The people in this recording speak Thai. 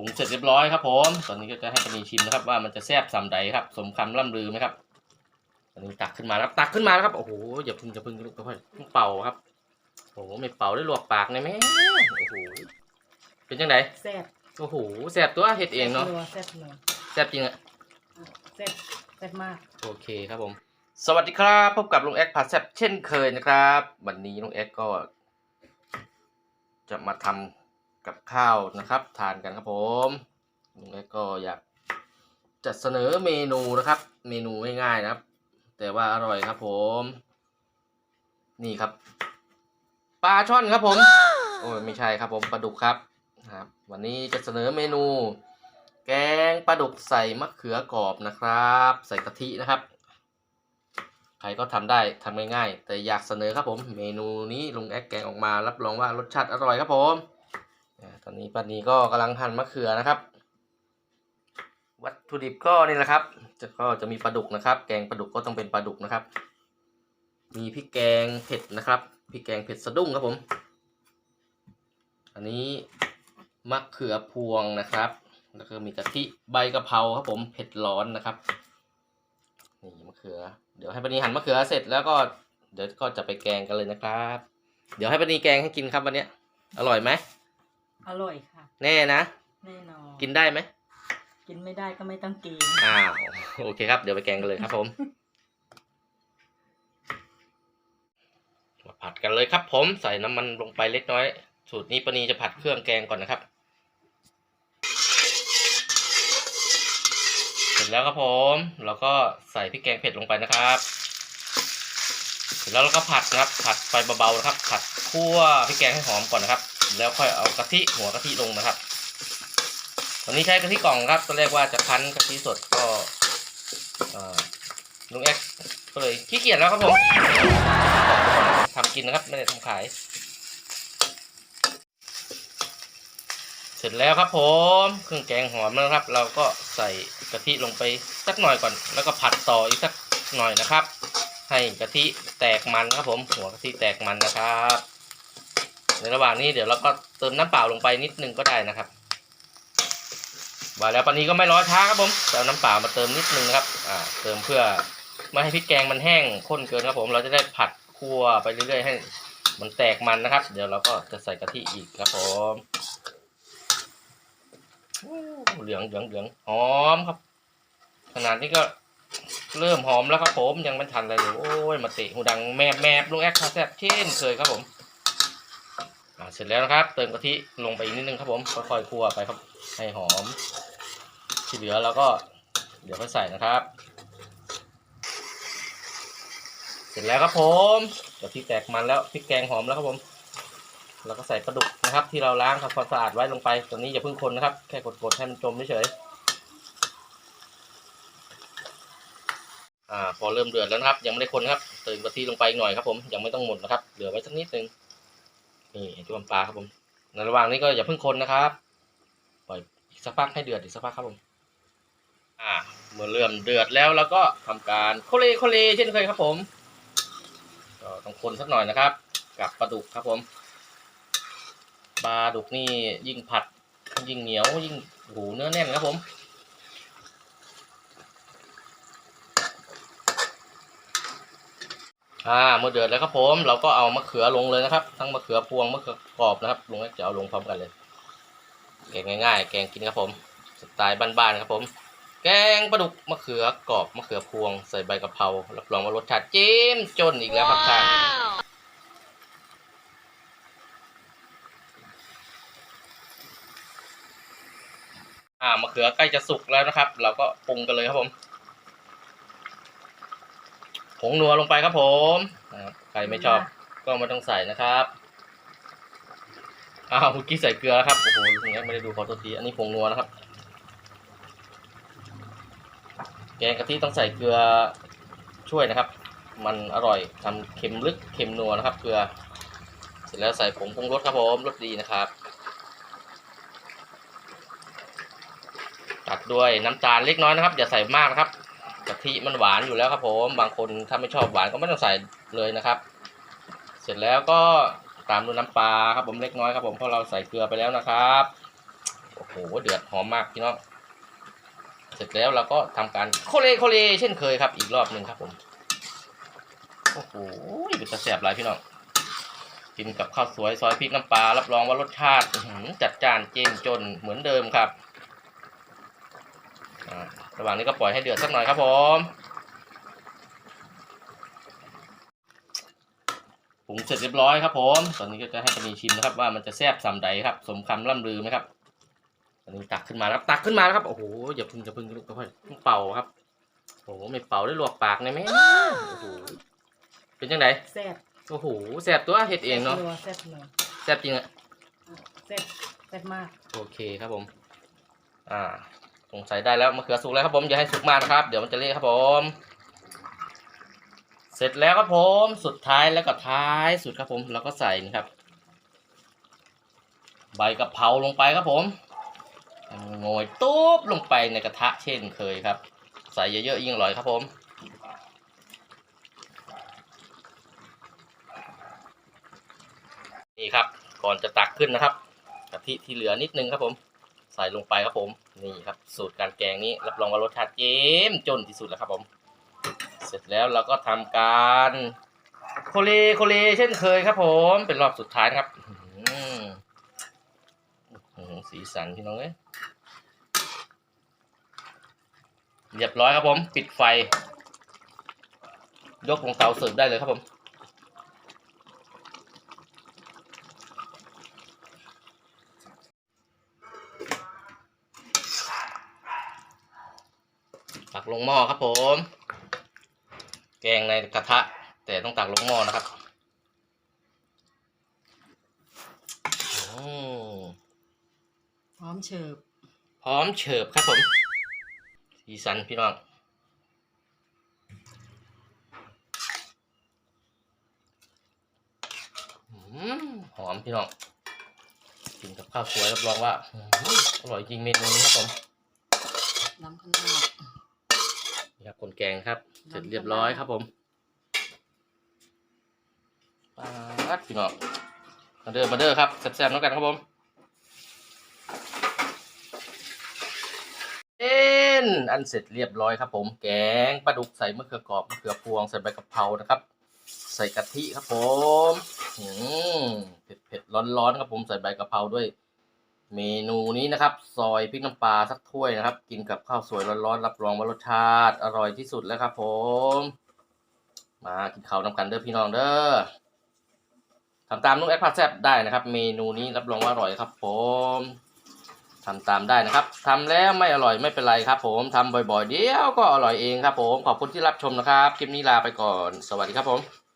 รุงเสร็จเรียบร้อยครับผม ตอนนี้ก็จะให้ปานีชิมนะครับว่ามันจะแซ่บสำใดครับ สมคำล่ำลือไหมครับ ตอนนี้ตักขึ้นมาแล้วตักขึ้นมาแล้วครับ โอ้โห อย่าพึ่งอย่าพึ่งลูกค่อยๆต้องเป่าครับ โอ้โห ไม่เป่าได้ลวกปากเลยแม่โอ้โห เป็นยังไงแซ่บโอ้โห แซ่บตัวเฮ็ดเองเนาะ แซ่บนัวแซ่บจริงอะแซ่บแซ่บมาก โอเคครับผม สวัสดีครับ พบกับลุงแอ็กผัดแซ่บเช่นเคยนะครับ วันนี้ลุงแอ็กก็ จะมาทำ กับข้าวนะครับทานกันครับผมลุงแอ็กก็อยากจะเสนอเมนูนะครับ เมนูง่ายๆนะครับ แต่ว่าอร่อยครับผม นี่ครับปลาช่อนครับผมโอ้ยไม่ใช่ครับผมปลาดุกครับนะครับ วันนี้จะเสนอเมนู แกงปลาดุกใส่มะเขือกรอบนะครับ ใส่กะทินะครับ ใครก็ทำได้ทำง่ายๆแต่อยากเสนอครับผม เมนูนี้ลุงแอ๊กแกงออกมารับรองว่ารสชาติอร่อยครับผมอ่า ตอนนี้ป้านีก็กำลังหั่นมะเขือนะครับ วัตถุดิบก็นี่แหละครับ จะก็จะมีปลาดุกนะครับ แกงปลาดุกก็ต้องเป็นปลาดุกนะครับ มีพริกแกงเผ็ดนะครับพริกแกงเผ็ดสะดุ้งครับผม อันนี้มะเขือพวงนะครับ แล้วก็มีกะทิใบกะเพราครับผมเผ็ดร้อนนะครับนี่มะเขือ เดี๋ยวให้ปานีหั่นมะเขือเสร็จแล้วก็เดี๋ยวก็จะไปแกงกันเลยนะครับ เดี๋ยวให้ปานีแกงให้กินครับวันนี้อร่อยไหม อร่อยค่ะ แน่นะ แน่นอน กินได้ไหม กินไม่ได้ก็ไม่ต้องกิน อ้าว โอเคครับ เดี๋ยวไปแกงกันเลยครับผม มาผัดกันเลยครับผม ใส่น้ำมันลงไปเล็กน้อย สูตรนี้ปานีจะผัดเครื่องแกงก่อนนะครับ เสร็จแล้วครับผมเราก็ใส่พริกแกงเผ็ดลงไปนะครับ เสร็จแล้วเราก็ผัดนะครับ ผัดไฟเบาๆนะครับ ผัดคั่วพริกแกงให้หอมก่อนนะครับ แล้วค่อยเอากะทิหัวกะทิลงนะครับวันนี้ใช้กะทิกล่องครับตอนแรกว่าจะคั้นกะทิสดก็ลุงแอ๊กก็เลยขี้เกียจแล้วครับผมทำกินนะครับไม่ได้ทำขาย เสร็จแล้วครับผมเครื่องแกงหอมแล้วนะครับ เราก็ใส่กะทิลงไปสักหน่อยก่อน แล้วก็ผัดต่ออีกสักหน่อยนะครับ ให้กะทิแตกมันครับผม หัวกะทิแตกมันนะครับ ในระหว่างนี้เดี๋ยวเราก็เติมน้ำเปล่าลงไปนิดนึงก็ได้นะครับว่าแล้วปานนี้ก็ไม่ร้อช้าครับผมเอาน้ำเปล่ามาเติมนิดนึงนะครับอ่าเติมเพื่อไม่ให้พริกแกงมันแห้งข้นเกินครับผม เราจะได้ผัดคั่วไปเรื่อยๆให้มันแตกมันนะครับ เดี๋ยวเราก็จะใส่กะทิอีกครับผมเหลืองเหลืองเหลืองหอมครับ ขนาดนี้ก็เริ่มหอมแล้วครับผมยังไม่ทันอะไรเลยโอ้ยมาเตะหูดังแมบแมบลุงแอคคาแซบเช่นเคยครับผม เสร็จแล้วนะครับ เติมกะทิลงไปอีกนิดนึงครับผมค่อยๆคั่วไปครับให้หอม ที่เหลือเราก็เดี๋ยวค่อยใส่นะครับ เสร็จแล้วครับผมกะทิแตกมันแล้วพริกแกงหอมแล้วครับผมแล้วก็ใส่ปลาดุกนะครับ ที่เราล้างทำความสะอาดไว้ลงไปตัวนี้อย่าเพิ่งคนนะครับ แค่กดๆให้มันจมเฉยอ่าพอเริ่มเดือดแล้วนะครับ ยังไม่ได้คนครับเติมกะทิลงไปอีกหน่อยครับผมยังไม่ต้องหมดนะครับ เหลือไว้สักนิดนึง นี่จุ่มปลาครับผมในระหว่างนี้ก็อย่าเพิ่งคนนะครับปล่อยอีกสักพักให้เดือดอีกสักพักครับผมอ่าเมื่อเริ่มเดือดแล้วเราก็ทำการโคเลโคเลเช่นเคยครับผมก็ต้องคนสักหน่อยนะครับ กับปลาดุกครับผมปลาดุกนี่ยิ่งผัดยิ่งเหนียวยิ่งหูเนื้อแน่นครับผม อ่าเมื่อเดือดแล้วครับผม เราก็เอามะเขือลงเลยนะครับ ทั้งมะเขือพวงมะเขือกรอบนะครับ ลงจะเอาลงพร้อมกันเลย แกงง่าย ๆ แกงกินครับผม สไตล์บ้านๆครับผม แกงปลาดุกมะเขือกรอบมะเขือพวงใส่ใบกะเพรา รับรองว่ารสชาติเจ้มจนอีกแล้วครับท่านอ่ามะเขือใกล้จะสุกแล้วนะครับ เราก็ปรุงกันเลยครับผม ผงนัวลงไปครับผมนะครับใครไม่ชอบก็ไม่ต้องใส่นะครับอ้าวเมื่อกี้ใส่เกลือครับโอ้โหลุงแอ๊กไม่ได้ดูขอโทษทีอันนี้ผงนัวนะครับ แกงกะทิต้องใส่เกลือช่วยนะครับ มันอร่อยทำเค็มลึกเค็มนัวนะครับ เกลือ เสร็จแล้วใส่ผงปรุงรสครับผมรสดีนะครับตัดด้วยน้ำตาลเล็กน้อยนะครับ อย่าใส่มากนะครับ กะทิมันหวานอยู่แล้วครับผมบางคนถ้าไม่ชอบหวานก็ไม่ต้องใส่เลยนะครับ เสร็จแล้วก็ตามด้วยน้ำปลาครับผมเล็กน้อยครับผมเพราะเราใส่เกลือไปแล้วนะครับโอ้โหเดือดหอมมากพี่น้องเสร็จแล้วเราก็ทำการโคเลโคเลเช่นเคยครับอีกรอบหนึ่งครับผมโอ้โหเป็นตะแสบหลายพี่น้องกินกับข้าวสวยซอยพริกน้ำปลารับรองว่ารสชาติจัดจ้านเจนจนเหมือนเดิมครับ ระหว่างนี้ก็ปล่อยให้เดือดสักหน่อยครับผมปรุงเสร็จเรียบร้อยครับผม ตอนนี้ก็จะให้ปนีชิมนะครับว่ามันจะแซ่บสำใดครับ สมคำล่ำลือไหมครับ ตอนนี้ตักขึ้นมาแล้วตักขึ้นมาแล้วครับ โอ้โห อย่าพึ่งอย่าพึ่งลูกค่อยๆต้องเป่าครับ โอ้โห ไม่เป่าได้ลวกปากเลยไหมโอ้โห เป็นยังไงแซ่บ โอ้โห แซ่บตัวเฮ็ดเองเนาะ แซ่บนัวแซ่บจริงอะแซ่บแซ่บมาก โอเคครับผม อ่า สงสัยได้แล้วมะเขือสุกแล้วครับผมอย่าให้สุกมากนะครับ เดี๋ยวมันจะเละครับผม เสร็จแล้วครับผมสุดท้ายแล้วก็ท้ายสุดครับผมเราก็ใส่นี่ครับ ใบกะเพราลงไปครับผมโงยตุ๊บลงไปในกระทะเช่นเคยครับ ใส่เยอะๆยิ่งอร่อยครับผมนี่ครับก่อนจะตักขึ้นนะครับกะทิที่เหลือนิดนึงครับผม ใส่ลงไปครับผม นี่ครับสูตรการแกงนี้รับรองว่ารสชาติเจ้มจนที่สุดแล้วครับผม เสร็จแล้วเราก็ทำการโคเลโคเลเช่นเคยครับ ผมเป็นรอบสุดท้ายครับสีสันพี่น้องเอ้ยเรียบร้อยครับผม ปิดไฟ ยกลงเตาเสิร์ฟได้เลยครับผม ตักลงหม้อครับผม แกงในกระทะ แต่ต้องตักลงหม้อนะครับอืมพร้อมเฉิบพร้อมเฉิบครับผม สีสันพี่น้องอืมหอมพี่น้องกินกับข้าวสวยรับรองว่าอืมอร่อยจริงเมนูนี้ครับผม น้ำข้างนอกนี่ ครับคนแกงครับ เสร็จเรียบร้อยครับผมปัดพี่น้องมาเด้อมาเด้อครับแซ่บๆน้องกันครับผมเอ็นอันเสร็จเรียบร้อยครับ ผม แกงปลาดุกใส่มะเขือกรอบมะเขือพวงใส่ใบกะเพรานะครับ ใส่กะทิครับผมอืมเผ็ดเผ็ดร้อนร้อนๆครับผมใส่ใบกะเพราด้วย เมนูนี้นะครับ ซอยพริกน้ำปลาสักถ้วยนะครับ กินกับข้าวสวยร้อนๆรับรองว่ารสชาติอร่อยที่สุดแล้วครับ ผม มากินข้าวนำกันเด้อพี่น้องเด้อทำตามนุ้งแอดพาแซบได้นะครับ เมนูนี้รับรองว่าอร่อยครับ ผมทำตามได้นะครับทำแล้วไม่อร่อยไม่เป็นไรครับ ผมทำบ่อยๆ เดี๋ยวก็อร่อยเองครับ ผมขอบคุณที่รับชมนะครับคลิปนี้ลาไปก่อน สวัสดีครับผม